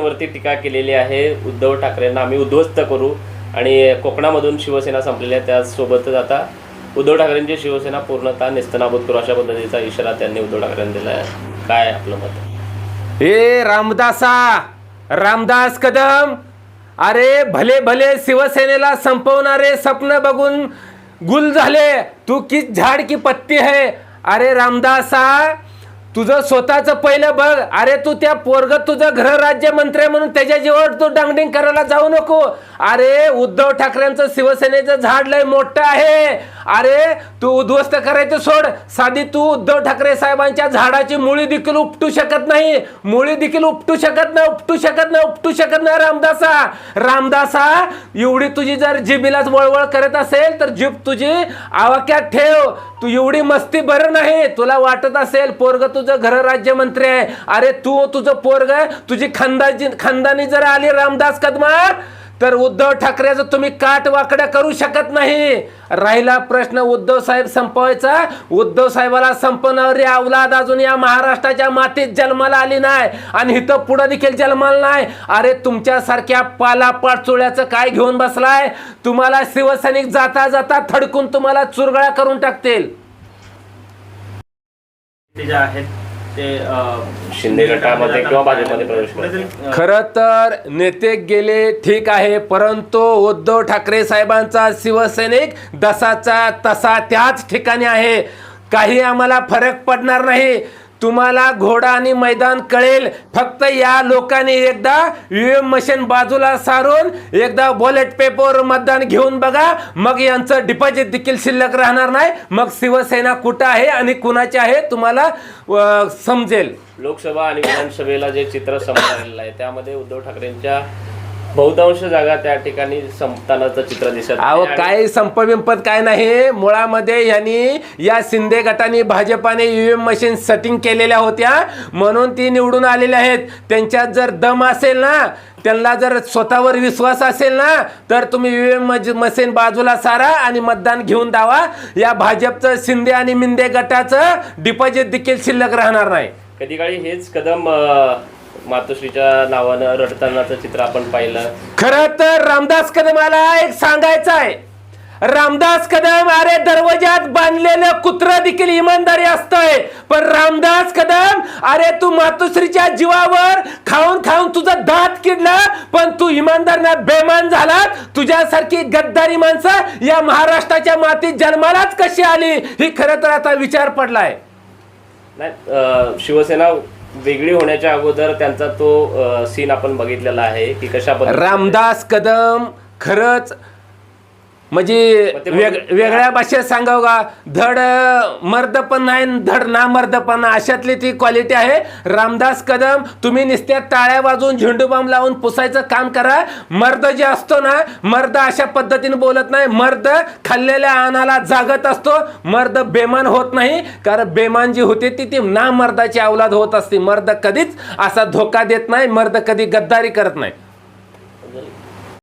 वरती टीका केलेली आहे. उद्धव ठाकरेंना आम्ही उद्ध्वस्त करू आणि कोकणामधून शिवसेना संपलेली आहे. त्याचसोबतच आता उद्धव ठाकरेंची शिवसेना पूर्णतः नेस्तनाबूत करू अशा पद्धतीचा इशारा त्यांनी उद्धव ठाकरेंना दिला आहे. काय आपलं मत? ए रामदासा रामदास कदम! अरे भले भले शिवसेनेला संपवणारे स्वप्न बघून गुल झाले तू की झाड की पत्ती है. अरे रामदासा तुझं स्वतःचं पहिलं बघ अरे तू त्या पोरग तुझं गृहराज्य मंत्री आहे म्हणून त्याच्या जीवावर तू डांगडिंग करायला जाऊ नको. अरे उद्धव ठाकरेंचं शिवसेनेचं झाड लय मोठं आहे. अरे तू उद्ध्वस्त करायचं सोड. साधी तू उद्धव ठाकरे साहेबांच्या झाडाची मुळी देखील उपटू शकत नाही. मुळी देखील उपटू शकत नाही उपटू शकत नाही उपटू शकत नाही रामदासा. रामदासा एवढी तुझी जर जिबीलाच वळवळ करत असेल तर जीभ तुझी आवाक्यात ठेव. तू एवढी मस्ती बरं नाही. तुला वाटत असेल पोरग तुझं घर राज्यमंत्री आहे. अरे तू तुझं पोरग तुझी खानदाजी खानदानी जर आली रामदास कदमार तर उद्धव ठाकरेचं तुम्ही काट वाकड्या करू शकत नाही. राहिला प्रश्न उद्धव साहेब संपवायचा. उद्धव साहेबाला संपवणारी अवलाद अजून या महाराष्ट्राच्या मातीत जन्माला आली नाही. आणि इथं पुढं देखील जन्माला नाही. अरे तुमच्यासारख्या पाला पाचोळ्याचं काय घेऊन बसलाय? तुम्हाला शिवसैनिक जाता जाता थडकून तुम्हाला चुरगळा करून टाकतील. ते जे आहेत ते अं, शिंदे गटामध्ये किंवा भाजपमध्ये प्रवेश करतील. कुठेतरी, अं, खर तर नेते गेले ठीक आहे परंतु उद्धव ठाकरे साहेबांचा शिवसैनिक दसाचा तसा त्याच ठिकाणी आहे काही आम्हाला फरक पडणार नाही तुम्हाला घोडा आणि मैदान कळेल. फक्त या लोकांनी एकदा ईव्हीएम मशीन बाजूला सारून एकदा बॉलेट पेपर मतदान घेऊन बघा. मग यांचं डिपॉझिट देखील शिल्लक राहणार नाही. मग शिवसेना कुठं आहे आणि कुणाची आहे तुम्हाला समजेल. लोकसभा आणि विधानसभेला जे चित्र समोर आलेलं आहे त्यामध्ये उद्धव ठाकरेंच्या बहुतांश जागा त्या ठिकाणी संपतानाचं चित्र दिसत अहो काय संप बिंपत काय नाही. मुळामध्ये यांनी या शिंदे गटाने भाजपाने ईव्हीएम मशीन सेटिंग केलेल्या होत्या. म्हणून ती निवडून आलेल्या आहेत. त्यांच्यात जर दम असेल ना त्यांना जर स्वतःवर विश्वास असेल ना तर तुम्ही ईव्हीएम मशीन बाजूला सारा आणि मतदान घेऊन दावा या भाजपचं शिंदे आणि मिंदे गटाचं डिपॉझिट देखील शिल्लक राहणार नाही. कधी काळी हेच कदम मातोश्रीच्या नावानं रडतानाचं चित्र आपण पाहिलं. खरं तर रामदास कदमाला एक सांगायचं आहे. रामदास कदम अरे दरवाजात बांधलेलं कुत्र देखील इमानदारी असतंय. पण रामदास कदम अरे तू मातोश्रीच्या जीवावर खाऊन खाऊन तुझा दात किडला पण तू इमानदार ना बेमान झाला तुझ्यासारखी गद्दारी माणसं या महाराष्ट्राच्या मातीत जन्मालाच कशी आली? ही खरं तर आता विचार पडलाय. नाही अं, शिवसेना वेगळी होण्याच्या अगोदर त्यांचा तो सीन आपण बघितलेला आहे की कशा रामदास कदम खरंच म्हणजे वेग वेगळ्या भाषेत सांगाव का? धड मर्द पण नाही धड ना मर्द पण. अशातली ती क्वालिटी आहे. रामदास कदम तुम्ही नुसत्या टाळ्या वाजवून झेंडू बाम लावून पुसायचं काम करा. मर्द जे असतो ना मर्द अशा पद्धतीने बोलत नाही. मर्द खाल्लेल्या अनाला जागत असतो. मर्द बेमान होत नाही. कारण बेमान जी होते ती ती ना मर्दाची अवलाद होत असते. मर्द कधीच असा धोका देत नाही. मर्द कधी गद्दारी करत नाही.